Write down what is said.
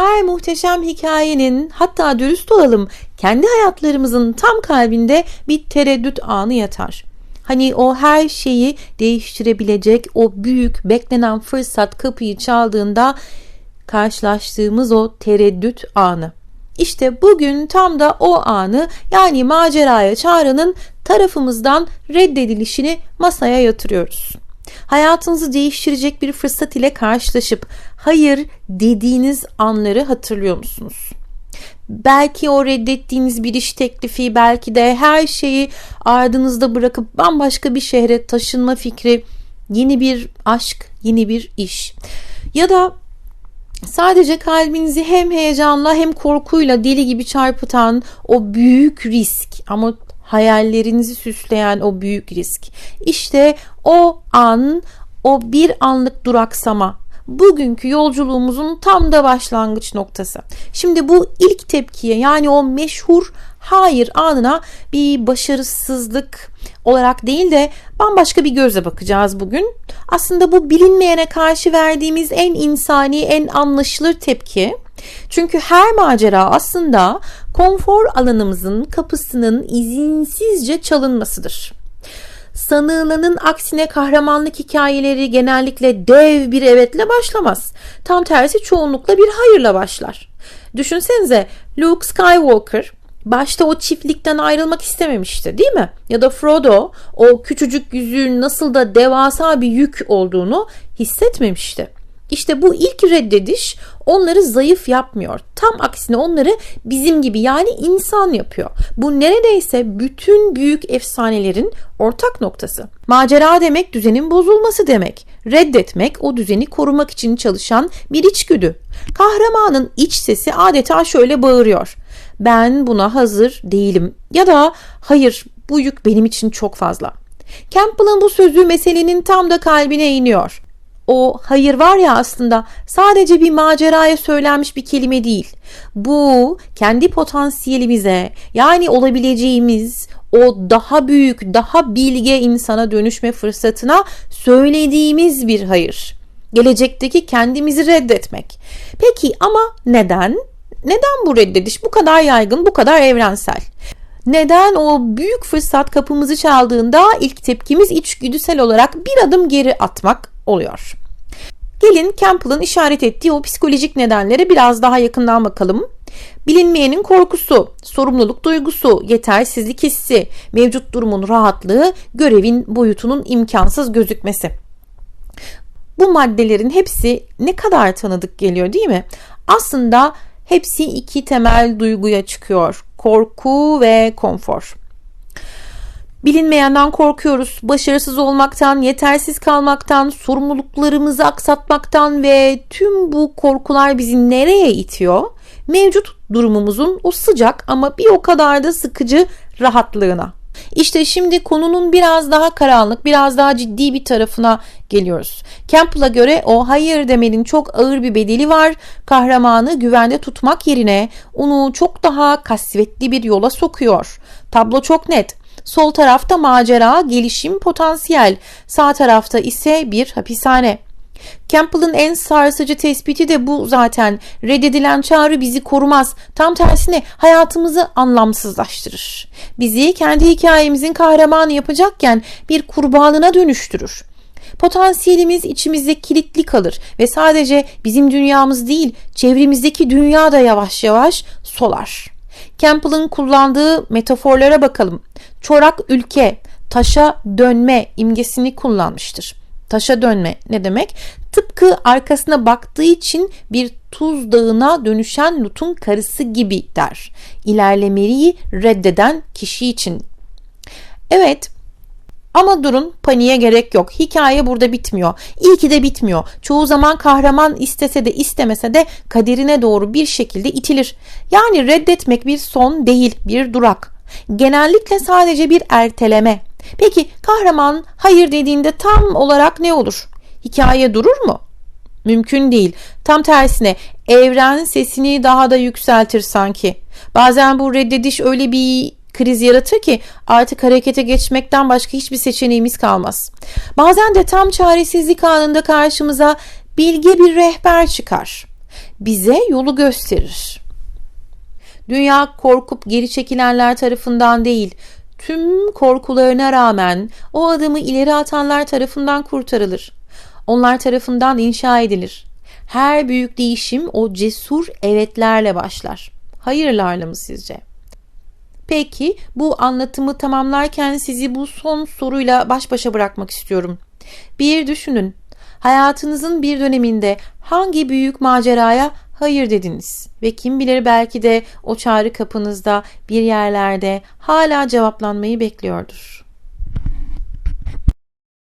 her muhteşem hikayenin hatta dürüst olalım kendi hayatlarımızın tam kalbinde bir tereddüt anı yatar. Hani o her şeyi değiştirebilecek o büyük beklenen fırsat kapıyı çaldığında karşılaştığımız o tereddüt anı. İşte bugün tam da o anı yani maceraya çağrının tarafımızdan reddedilişini masaya yatırıyoruz. Hayatınızı değiştirecek bir fırsat ile karşılaşıp hayır dediğiniz anları hatırlıyor musunuz? Belki o reddettiğiniz bir iş teklifi, belki de her şeyi ardınızda bırakıp bambaşka bir şehre taşınma fikri, yeni bir aşk, yeni bir iş. Ya da sadece kalbinizi hem heyecanla hem korkuyla deli gibi çarpıtan o büyük risk ama hayallerinizi süsleyen o büyük risk. İşte o an, o bir anlık duraksama bugünkü yolculuğumuzun tam da başlangıç noktası. Şimdi bu ilk tepkiye yani o meşhur hayır anına bir başarısızlık olarak değil de bambaşka bir gözle bakacağız bugün. Aslında bu bilinmeyene karşı verdiğimiz en insani, en anlaşılır tepki. Çünkü her macera aslında konfor alanımızın kapısının izinsizce çalınmasıdır. Sanılanın aksine kahramanlık hikayeleri genellikle dev bir evetle başlamaz. Tam tersi çoğunlukla bir hayırla başlar. Düşünsenize Luke Skywalker başta o çiftlikten ayrılmak istememişti değil mi? Ya da Frodo o küçücük yüzüğün nasıl da devasa bir yük olduğunu hissetmemişti. İşte bu ilk reddediş onları zayıf yapmıyor. Tam aksine onları bizim gibi yani insan yapıyor. Bu neredeyse bütün büyük efsanelerin ortak noktası. Macera demek düzenin bozulması demek. Reddetmek o düzeni korumak için çalışan bir içgüdü. Kahramanın iç sesi adeta şöyle bağırıyor. Ben buna hazır değilim ya da hayır bu yük benim için çok fazla. Campbell'ın bu sözü meselenin tam da kalbine iniyor o hayır var ya aslında sadece bir maceraya söylenmiş bir kelime değil. Bu kendi potansiyelimize yani olabileceğimiz o daha büyük, daha bilge insana dönüşme fırsatına söylediğimiz bir hayır. Gelecekteki kendimizi reddetmek. Peki ama neden? Neden bu reddediş bu kadar yaygın, bu kadar evrensel? Neden o büyük fırsat kapımızı çaldığında ilk tepkimiz içgüdüsel olarak bir adım geri atmak oluyor. Gelin Campbell'ın işaret ettiği o psikolojik nedenlere biraz daha yakından bakalım. Bilinmeyenin korkusu, sorumluluk duygusu, yetersizlik hissi, mevcut durumun rahatlığı, görevin boyutunun imkansız gözükmesi. Bu maddelerin hepsi ne kadar tanıdık geliyor değil mi? Aslında hepsi iki temel duyguya çıkıyor. Korku ve konfor. Bilinmeyenden korkuyoruz. Başarısız olmaktan, yetersiz kalmaktan, sorumluluklarımızı aksatmaktan ve tüm bu korkular bizi nereye itiyor? Mevcut durumumuzun o sıcak ama bir o kadar da sıkıcı rahatlığına. İşte şimdi konunun biraz daha karanlık, biraz daha ciddi bir tarafına geliyoruz. Campbell'a göre o hayır demenin çok ağır bir bedeli var. Kahramanı güvende tutmak yerine onu çok daha kasvetli bir yola sokuyor. Tablo çok net. Sol tarafta macera, gelişim, potansiyel. Sağ tarafta ise bir hapishane. Campbell'ın en sarsıcı tespiti de bu zaten. Reddedilen çağrı bizi korumaz. Tam tersine hayatımızı anlamsızlaştırır. Bizi kendi hikayemizin kahramanı yapacakken bir kurbanına dönüştürür. Potansiyelimiz içimizde kilitli kalır ve sadece bizim dünyamız değil, çevremizdeki dünya da yavaş yavaş solar. Campbell'ın kullandığı metaforlara bakalım. Çorak ülke, taşa dönme imgesini kullanmıştır. Taşa dönme ne demek? Tıpkı arkasına baktığı için bir tuz dağına dönüşen Lut'un karısı gibi der. İlerlemeyi reddeden kişi için. Evet, ama durun paniğe gerek yok. Hikaye burada bitmiyor. İyi ki de bitmiyor. Çoğu zaman kahraman istese de istemese de kaderine doğru bir şekilde itilir. Yani reddetmek bir son değil, bir durak. Genellikle sadece bir erteleme. Peki kahraman hayır dediğinde tam olarak ne olur? Hikaye durur mu? Mümkün değil. Tam tersine evren sesini daha da yükseltir sanki. Bazen bu reddediş öyle bir kriz yaratır ki artık harekete geçmekten başka hiçbir seçeneğimiz kalmaz. Bazen de tam çaresizlik anında karşımıza bilge bir rehber çıkar. Bize yolu gösterir. Dünya korkup geri çekilenler tarafından değil, tüm korkularına rağmen o adımı ileri atanlar tarafından kurtarılır. Onlar tarafından inşa edilir. Her büyük değişim o cesur evetlerle başlar. Hayırlarla mı sizce? Peki bu anlatımı tamamlarken sizi bu son soruyla baş başa bırakmak istiyorum. Bir düşünün. Hayatınızın bir döneminde hangi büyük maceraya hayır dediniz ve kim bilir belki de o çağrı kapınızda bir yerlerde hala cevaplanmayı bekliyordur.